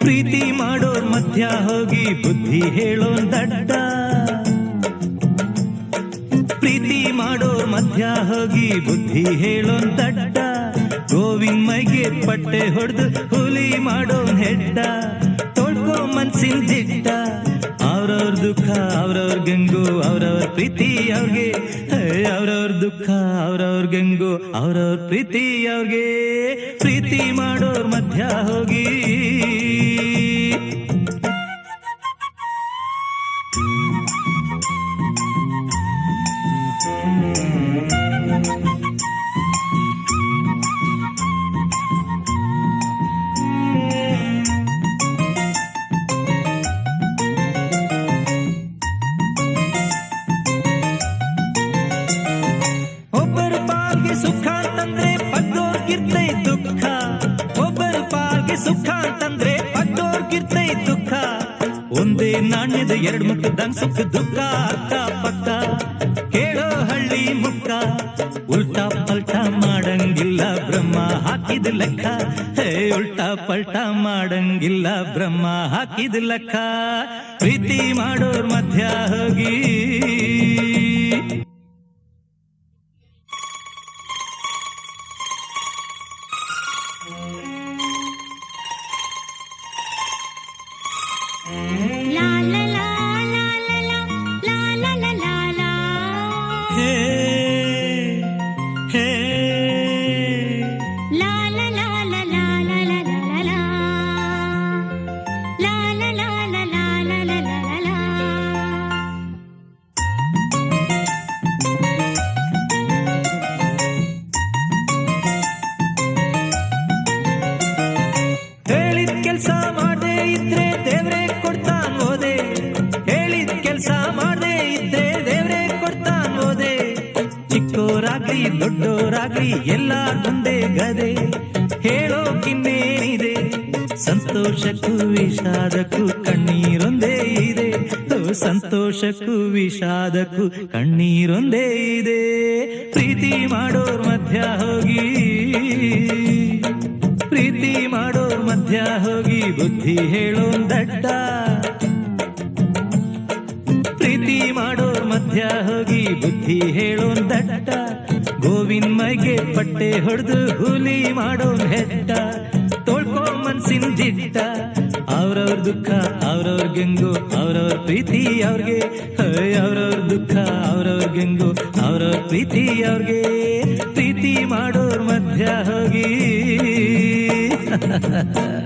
ಪ್ರೀತಿ ಮಾಡೋರ್ ಮಧ್ಯ ಹೋಗಿ ಬುದ್ಧಿ ಹೇಳೋನ್ ದಡ್ಡ. ಪ್ರೀತಿ ಮಾಡೋರ್ ಮಧ್ಯ ಹೋಗಿ ಬುದ್ಧಿ ಹೇಳೋನ್ ದಡ್ಡ. ಗೋವಿಂದ್ ಪಟ್ಟೆ ಹೊಡೆದು ಹುಲಿ ಮಾಡೋನ್ ಹೆಡ್ಡ ತೊಳ್ಕೋ ಮನ್ಸಿನ ದಿಟ್ಟ. ಅವ್ರವ್ರ ದುಃಖ, ಅವ್ರವ್ರ ಗಂಗು, ಅವ್ರವ್ರ ಪ್ರೀತಿ ಅವ್ರಿಗೆ. ಅವ್ರವ್ರ ದುಃಖ, ಅವ್ರವ್ರ ಗಂಗು, ಅವ್ರವ್ರ ಪ್ರೀತಿ ಅವ್ರಿಗೆ. ಪ್ರೀತಿ ಮಾಡೋರ್ ಮಧ್ಯ ಹೋಗಿ. ಪದ್ದೋರ್ಗಿರ್ತೈ ದುಃಖ, ಒಬ್ಬರ ಪಾಲ್ಗೆ ಸುಖ ಅಂತಂದ್ರೆ ಪದ್ದೋರ್ಗಿರ್ತೈ ದುಃಖ. ಒಂದೇ ನಾಣ್ಯದ ಎರಡು ಮುಖದಂಗ್ ಸುಖ, ದುಃಖ ಅಕ್ಕ ಪಕ್ಕ ಕೇಳೋ ಹಳ್ಳಿ ಮುಖ ಉಲ್ಟಾ ಪಲ್ಟಾ ಮಾಡಂಗಿಲ್ಲ ಬ್ರಹ್ಮ, ಹಾಕಿದ ಲೆಕ್ಕ. ಹೇ, ಉಲ್ಟಾ ಪಲ್ಟಾ ಮಾಡಂಗಿಲ್ಲ ಬ್ರಹ್ಮ, ಹಾಕಿದ ಲೆಕ್ಕ. ಪ್ರೀತಿ ಮಾಡೋರ್ ಮಧ್ಯ ಹೋಗಿ Hey. ಚಿಕ್ಕೋರಾಗ್ಲಿ ದೊಡ್ಡೋರಾಗ್ಲಿ ಎಲ್ಲ ಮುಂದೆ ಗದೆ. ಹೇಳೋಕಿನ್ನೇನಿದೆ ಸಂತೋಷಕ್ಕೂ ವಿಷಾದಕ್ಕೂ ಕಣ್ಣೀರೊಂದೇ ಇದೆ. ಸಂತೋಷಕ್ಕೂ ವಿಷಾದಕ್ಕೂ ಕಣ್ಣೀರೊಂದೇ ಇದೆ. ಪ್ರೀತಿ ಮಾಡೋರ್ ಮಧ್ಯ ಹೋಗಿ, ಪ್ರೀತಿ ಮಾಡೋರ್ ಮಧ್ಯ ಹೋಗಿ ಬುದ್ಧಿ ಹೇಳೋನ್ ದಡ್ಡ ಪ್ರೀತಿ ಮಾಡೋರ್ ಮಧ್ಯ ಹೋಗಿ ಬುದ್ಧಿ ಹೇಳೋನ್ ಗೋವಿಂದ್ ಮೈಗೆ ಪಟ್ಟೆ ಹೊಡೆದು ಹುಲಿ ಮಾಡೋ ಹೆಟ್ಟ ತೋಳ್ಕೋ ಮನ್ಸಿನ ದಿಟ್ಟ. ಅವ್ರವ್ರ ದುಃಖ, ಅವ್ರವ್ರ ಗೆಂಗು, ಅವ್ರವ್ರ ಪ್ರೀತಿ ಅವ್ರಿಗೆ. ಅವ್ರವ್ರ ದುಃಖ, ಅವ್ರವ್ರ ಗೆಂಗು, ಅವ್ರವ್ರ ಪ್ರೀತಿ ಅವ್ರಿಗೆ. ಪ್ರೀತಿ ಮಾಡೋರ್ ಮಧ್ಯ ಹೋಗಿ.